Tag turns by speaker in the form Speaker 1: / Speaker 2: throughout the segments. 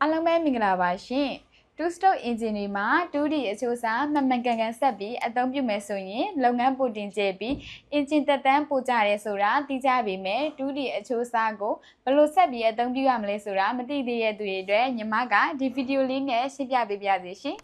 Speaker 1: အားလုံးပဲမင်္ဂလာပါရှင် two stroke engine တွေမှာ 2D အချိုးအစားမှန်မှန်ကန်ကန်ဆက်ပြီးအသုံးပြုမယ်ဆိုရင်လုပ်ငန်းပိုတင်ကျပြီး engine တက်တန်းပိုကြရဲဆိုတာသိကြပေမဲ့ 2D အချိုးအစားကိုဘယ်လိုဆက်ပြီးအသုံးပြုရမလဲဆိုတာမသိသေးတဲ့သူတွေအတွက်ညီမကဒီဗီဒီယိုလေးနဲ့ရှင်းပြပေးပါစီရှင်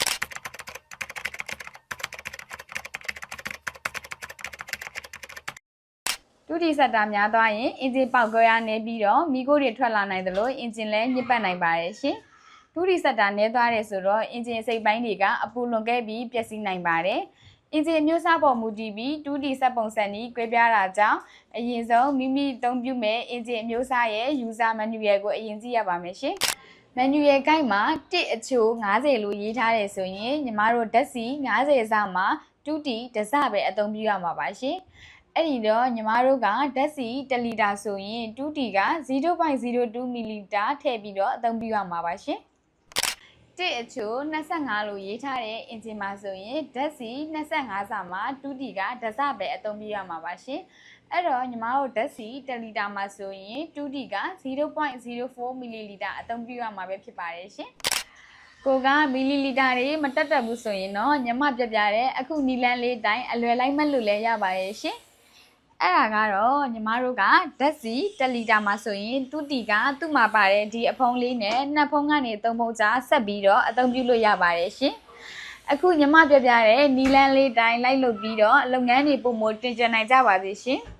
Speaker 1: ဒုတိယစက်တာများသွားရင်အင်ဂျင်ပေါက်ကွဲရနေပြီးတော့မိခိုးတွေထွက်လာနိုင်သလိုအင်ဂျင်လည်းညစ်ပတ်နိုင်ပါတယ်ရှင်။ဒုတိယစက်တာနဲသွားတယ်ဆိုတော့အင်ဂျင်အစိတ်ပိုင်းတွေကအပူလွန်ခဲ့ပြီးပျက်စီးနိုင်ပါတယ်။အင်ဂျင်အမျိုးအစားပေါ်မူတည်ပြီးဒုတိယစက်ပုံစံนี้꿰ပြားတာကြောင့်အရင်ဆုံးမိမိအသုံးပြုမဲ့အင်ဂျင်အမျိုးအစားရဲ့ user manual ကိုအရင်ကြည့်ရပါမယ်ရှင်။ manual ကိုက်မှာတစ်အချိုး90လို့ရေးထားတယ်ဆိုရင်ညီမတို့ဓာတ်စီ90စမှာ2တီတစ်စပဲအသုံးပြုရမှာပါရှင်။ အဲ့ဒီတော့ညီမတို့ကဓာတ်စီ1လီတာဆိုရင် 2t က0.02မီလီလီတာထည့်ပြီးတော့အသုံးပြုရမှာပါရှင်။တစ်အချိုး25လို့ရေးထားတဲ့အင်ဂျင်မှာဆိုရင်ဓာတ်စီ25စမှာ 2t ကဓာတ်စပဲအသုံးပြုရမှာပါရှင်။အဲ့တော့ညီမတို့ဓာတ်စီ1လီတာမှာဆိုရင် 2t က0.04မီလီလီတာအသုံးပြုရမှာပဲဖြစ်ပါတယ်ရှင်။ကိုကမီလီလီတာတွေမတက်တက်ဘူးဆိုရင်တော့ညမပြပြတဲ့အခုနီလန်းလေးတိုင်းအလွယ်လိုက်မှတ်လို့လည်းရပါတယ်ရှင်။ အဲ့ဒါကတော့ညီမတို့ကဓာတ်စီ1လီတာမှာဆိုရင်တူတီကသူ့မှာပါတဲ့ဒီအဖုံးလေးနဲ့နှစ်ဖုံးကနေသုံးဖုံးကြားဆက်ပြီးတော့အသုံးပြုလို့ရပါတယ်ရှင်။အခုညီမပြပြတဲ့နီလန်းလေးတိုင်းလိုက်လုပ်ပြီးတော့လုပ်ငန်းတွေပုံမတင်ကြနိုင်ကြပါစေရှင်။